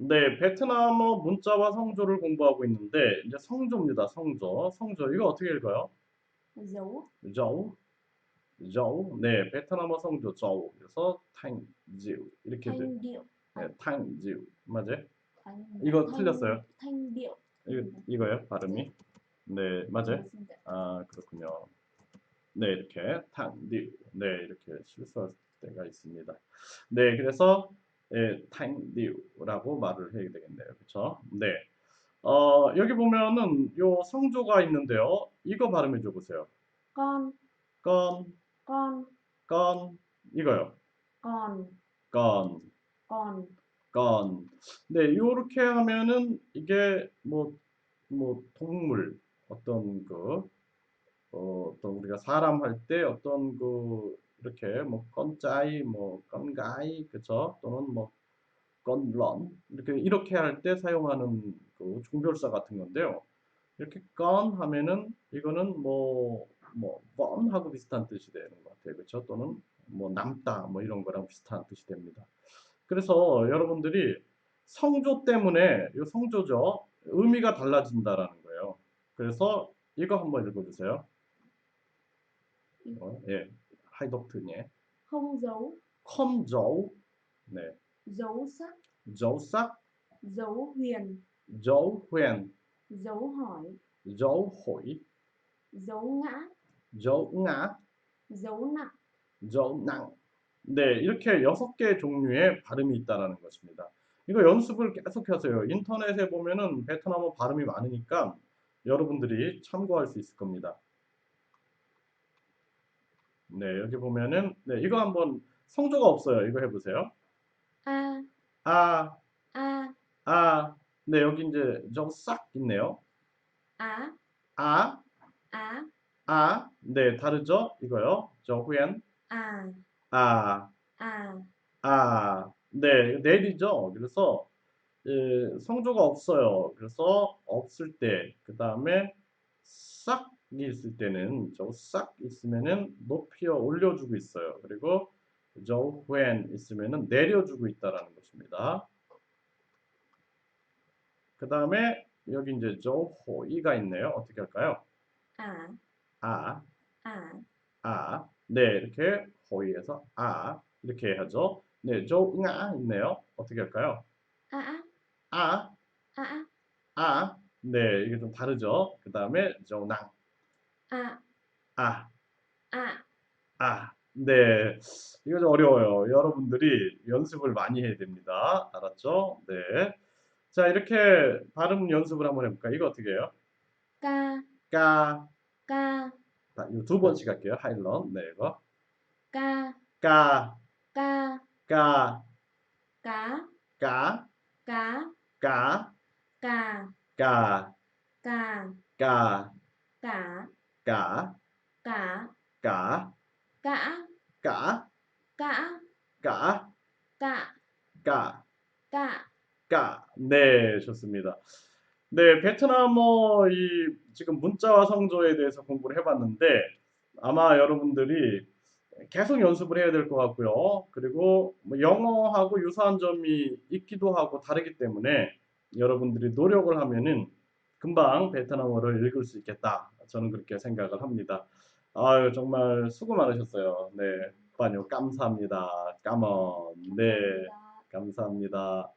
네, 베트남어 문자와 성조를 공부하고 있는데 이제 성조입니다. 성조. 성조. 이거 어떻게 읽어요? dấu 조우. 조우. 네, 베트남어 성조 조우. 그래서 탕지우. 이렇게 돼. điệu 네, 탕지우. 맞아요? thanh, 이거 틀렸어요. điệu 이거 이거요? 발음이? 네, 맞아요. 아, 그렇군요. 네, 이렇게 탕디우. 네, 이렇게 실수할 때가 있습니다. 네, 그래서 예, 탕디우라고 말을 해야 되겠네요. 그렇죠? 네. 어, 여기 보면은 요 성조가 있는데요. 이거 발음해 줘 보세요. con 건, con 건 이거요. còn 건, còn 건. 네, 요렇게 하면은 이게 뭐, 뭐 동물 어떤 그 어, 어떤 우리가 사람 할 때 어떤 그 이렇게 뭐 건짜이 뭐 건가이 그쵸 또는 뭐 건런 이렇게 이렇게 할 때 사용하는 그 종별사 같은 건데요. 이렇게 건 하면은 이거는 뭐뭐 번하고 비슷한 뜻이 되는 것 같아요. 그렇죠? 또는 뭐 남다 뭐 이런 거랑 비슷한 뜻이 됩니다. 그래서 여러분들이 성조 때문에 이 성조죠 의미가 달라진다라는 거예요. 그래서 이거 한번 읽어주세요. 어, 예, 하이독트니 không giấu 컴조우? 네, giấu sắc 조삭, giấu huyền giấu hỏi 조호이, giấu ngã 조응아, giấu nặng 조낭. 네, 이렇게 여섯 개의 종류의 발음이 있다라는 것입니다. 이거 연습을 계속하세요. 인터넷에 보면은 베트남어 발음이 많으니까 여러분들이 참고할 수 있을 겁니다. 네, 여기 보면은 네, 이거 한번 성조가 없어요. 이거 해보세요. a 아, a 아, 네, 여기 이제 좀싹 있네요. á 아, á 아, 네, 다르죠? 이거요. 저 후엔, à 아, à 아, 네, 내리죠. 그래서 예, 성조가 없어요. 그래서 없을 때, 그 다음에 싹이 있을 때는 저 싹 있으면은 높여 올려주고 있어요. 그리고 저 when 있으면은 내려주고 있다라는 것입니다. 그 다음에 여기 이제 저 호이가 있네요. 어떻게 할까요? à 아, à 아, 네, 이렇게 호이에서 아 이렇게 해야죠. 네, 저 응아 있네요. 어떻게 할까요? a á 아, a á 아, 네, 이게 좀 다르죠. 그 다음에 저낭, 아, a 아, 네, 이거 좀 어려워요. 여러분들이 연습을 많이 해야 됩니다. 알았죠? 네. 자, 이렇게 발음 연습을 한번 해볼까요? 이거 어떻게 해요? ca 까, ca 자, 이거 두 번씩 할게요. 하일런, 네, 이거. ca 까, ca 까, cá 까, cá 까, cà 까, cà 까, cả 까, cả 까, cả 까, cả 까, cả 까. cả 까. 네, 좋습니다. 네, 베트남어 이 지금 문자와 성조에 대해서 공부를 해봤는데 아마 여러분들이 계속 연습을 해야 될 것 같고요. 그리고 뭐 영어하고 유사한 점이 있기도 하고 다르기 때문에 여러분들이 노력을 하면은 금방 베트남어를 읽을 수 있겠다. 저는 그렇게 생각을 합니다. 아유, 정말 수고 많으셨어요. 네, 빠뇨 감사합니다. 까먼. 네. 감사합니다.